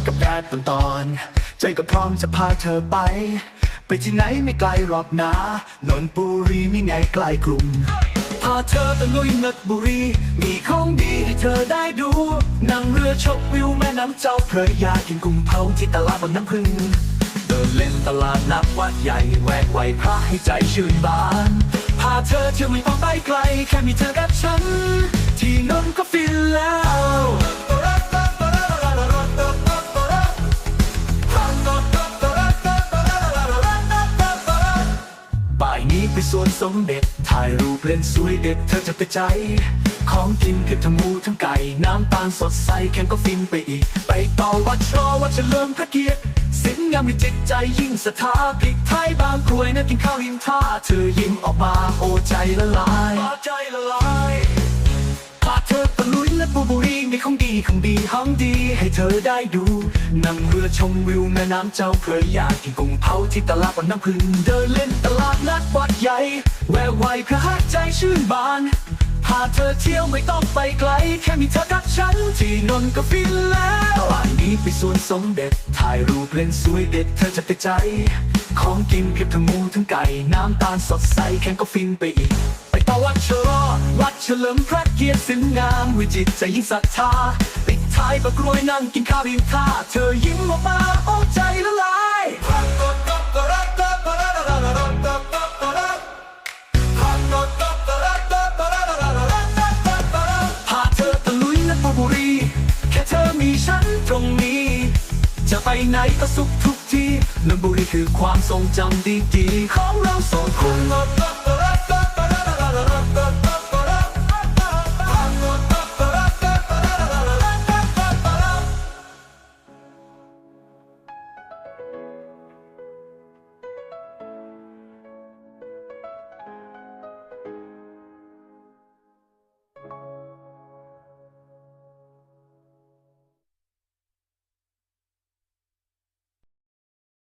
ดกับแดดตอนตอนใจก็พร้อมจะพาเธอไป ไปที่ไหนไม่ไกลหรอกนะนนทบุรีไม่ไงใกลกรุงพาเธอตะลุยนักบุรี มีของดีให้เธอได้ดู นั่งเรือชมวิวแม่น้ำเจ้าพระยากินกุ้งเผาที่ตลาดบนน้ำพึ่งเดินเล่นตลาดนับวัดใหญ่แหวกไหวพระให้ใจชื่นบานพาเธอเที่ยวไม่ต้องไปไกล แค่มีเธอกับฉัน ที่นนทก็ฟินแล้ว ไปสวนสมเด็จ ถ่ายรูปเล่นสวยเด็ดเธอจะไปใจ ของกินเพียบทั้งหมูทั้งไก่ น้ำตาลสดใสแข็งก็ฟินไปอีก ไปต่อวัดชอวัดเฉลิมพระเกียรติสิ่งงามในจิตใจยิ่งสถาพริกไทยบางกรวยนะกินข้าวริมท่าเธอยิ้มออกมาโอ้ใจละลายใจละลาย ของดีของดีห้องดีให้เธอได้ดู นั่งเรือชมวิวแม่น้ำเจ้าพระยากินกุ้งเผาที่ตลาดบนน้ำพึ่งเดินเล่นตลาดนัดวัดใหญ่ แววไวพระหัตใจชื่นบานพาเธอเที่ยวไม่ต้องไปไกล แค่มีเธอกับฉันที่นนท์ก็ฟินแล้วบ่ายนี้ไปสวนสมเด็จ ถ่ายรูปเล่นสวยเด็ดเธอจะติดใจ ของกินเพียบทั้งหมูทั้งไก่ น้ำตาลสดใสแข็งก็ฟินไปอีก ปต่อวัดชรอวัดเฉลิมพระเกียรติสินงาม วิจิตรใจยิ่งศรัทธาปิดท้ายประกรวยนั่งกินข้าวริมท่า เธอยิ้มออกมาโอ้ใจละลายพาเธอตะลุยนัดบุรี แค่เธอมีฉันตรงนี้ จะไปไหนก็สุขทุกที่นนบุรีคือความทรงจำดีๆของเราสองคน